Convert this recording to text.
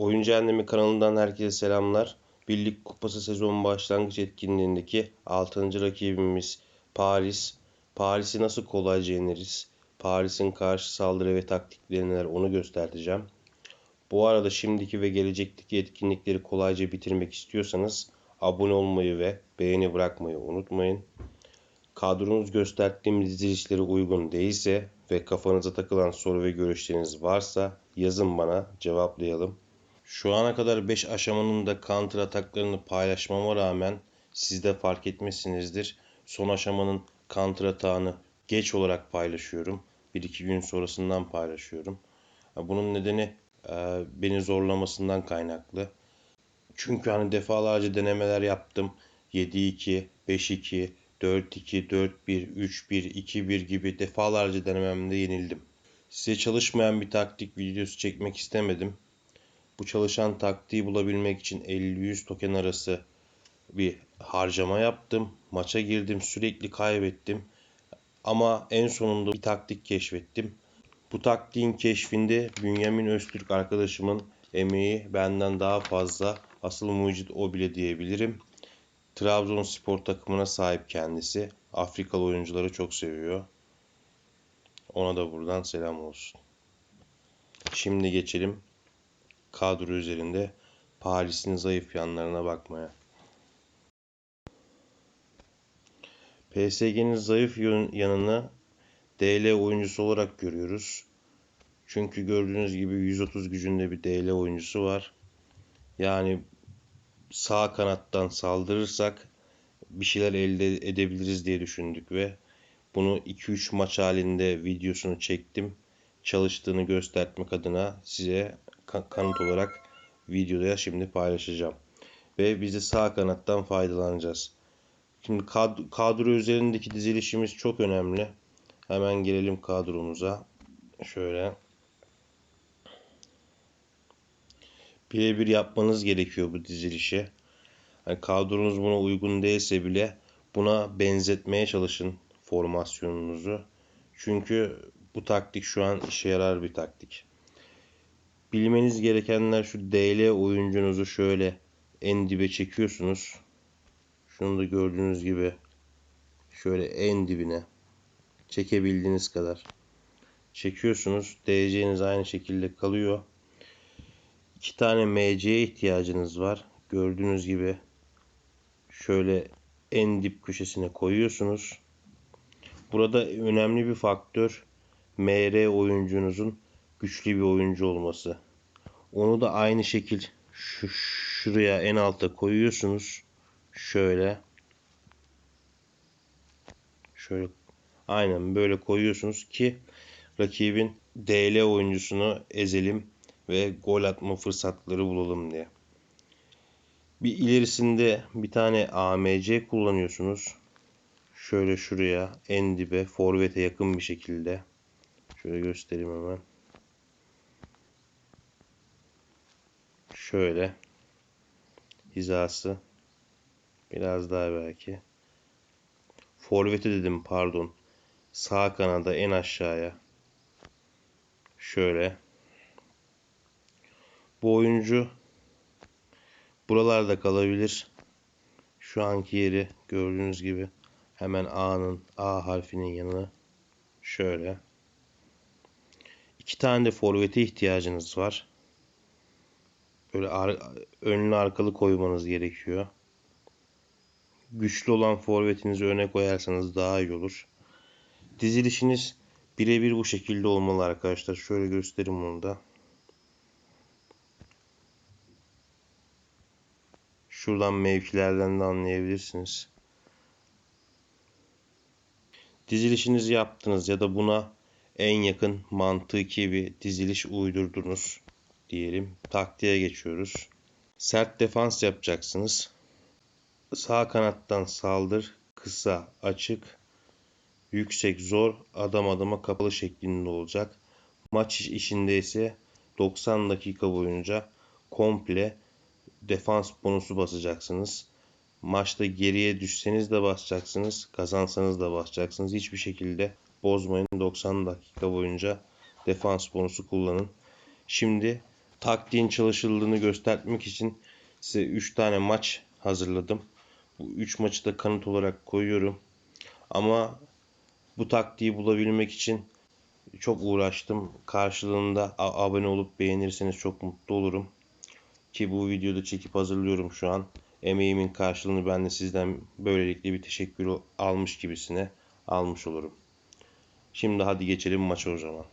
Oyuncu Annemi kanalından herkese selamlar. Birlik Kupası sezon başlangıç etkinliğindeki 6. rakibimiz Paris. Paris'i nasıl kolayca yeneriz? Paris'in karşı saldırı ve taktikleri neler onu göstereceğim. Bu arada şimdiki ve gelecekteki etkinlikleri kolayca bitirmek istiyorsanız abone olmayı ve beğeni bırakmayı unutmayın. Kadronuz gösterdiğim dizilişlere uygun değilse ve kafanıza takılan soru ve görüşleriniz varsa yazın bana cevaplayalım. Şu ana kadar 5 aşamanın da counter ataklarını paylaşmama rağmen siz de fark etmişsinizdir. Son aşamanın counter atağını geç olarak paylaşıyorum. 1-2 gün sonrasından paylaşıyorum. Bunun nedeni e, beni zorlamasından kaynaklı. Çünkü hani defalarca denemeler yaptım. 7-2, 5-2, 4-2, 4-1, 3-1, 2-1 gibi defalarca denememde yenildim. Size çalışmayan bir taktik videosu çekmek istemedim. Bu çalışan taktiği bulabilmek için 50-100 token arası bir harcama yaptım. Maça girdim, sürekli kaybettim. Ama en sonunda bir taktik keşfettim. Bu taktiğin keşfinde Bünyamin Öztürk arkadaşımın emeği benden daha fazla. Asıl mucit o bile diyebilirim. Trabzonspor takımına sahip kendisi. Afrikalı oyuncuları çok seviyor. Ona da buradan selam olsun. Şimdi geçelim kadro üzerinde Paris'in zayıf yanlarına bakmaya. PSG'nin zayıf yanını DL oyuncusu olarak görüyoruz. Çünkü gördüğünüz gibi 130 gücünde bir DL oyuncusu var. Yani sağ kanattan saldırırsak bir şeyler elde edebiliriz diye düşündük ve bunu 2-3 maç halinde videosunu çektim. Çalıştığını göstermek adına size kanıt olarak videoda şimdi paylaşacağım. Ve biz de sağ kanattan faydalanacağız. Şimdi kad kadro üzerindeki dizilişimiz çok önemli. Hemen gelelim kadromuza. Şöyle. Birebir yapmanız gerekiyor bu dizilişi. Yani kadronuz buna uygun değilse bile buna benzetmeye çalışın formasyonunuzu. Çünkü bu taktik şu an işe yarar bir taktik. Bilmeniz gerekenler şu DL oyuncunuzu şöyle en dibe çekiyorsunuz. Şunu da gördüğünüz gibi şöyle en dibine çekebildiğiniz kadar çekiyorsunuz. DC'niz aynı şekilde kalıyor. İki tane MC'ye ihtiyacınız var. Gördüğünüz gibi şöyle en dip köşesine koyuyorsunuz. Burada önemli bir faktör MR oyuncunuzun güçlü bir oyuncu olması. Onu da aynı şekil şu şuraya en alta koyuyorsunuz. Şöyle. Şöyle aynen böyle koyuyorsunuz ki rakibin DL oyuncusunu ezelim ve gol atma fırsatları bulalım diye. Bir ilerisinde bir tane AMC kullanıyorsunuz. Şöyle şuraya en dibe forvete yakın bir şekilde. Şöyle göstereyim hemen. Şöyle hizası biraz daha belki. Forvete dedim pardon. Sağ kanada en aşağıya. Şöyle. Bu oyuncu buralarda kalabilir. Şu anki yeri gördüğünüz gibi hemen A'nın A harfinin yanına şöyle. İki tane de forvete ihtiyacınız var. Böyle ar önlü arkalı koymanız gerekiyor. Güçlü olan forvetinizi öne koyarsanız daha iyi olur. Dizilişiniz birebir bu şekilde olmalı arkadaşlar. Şöyle göstereyim onu da. Şuradan mevkilerden de anlayabilirsiniz. Dizilişinizi yaptınız ya da buna en yakın mantıki bir diziliş uydurdunuz diyelim. Taktiğe geçiyoruz. Sert defans yapacaksınız. Sağ kanattan saldır, kısa, açık, yüksek, zor, adam adama kapalı şeklinde olacak. Maç işinde ise 90 dakika boyunca komple defans bonusu basacaksınız. Maçta geriye düşseniz de basacaksınız, kazansanız da basacaksınız. Hiçbir şekilde bozmayın. 90 dakika boyunca defans bonusu kullanın. Şimdi taktiğin çalışıldığını göstermek için size 3 tane maç hazırladım. Bu 3 maçı da kanıt olarak koyuyorum. Ama bu taktiği bulabilmek için çok uğraştım. Karşılığında abone olup beğenirseniz çok mutlu olurum. Ki bu videoda çekip hazırlıyorum şu an. Emeğimin karşılığını ben de sizden böylelikle bir teşekkür almış gibisine almış olurum. Şimdi hadi geçelim maça o zaman.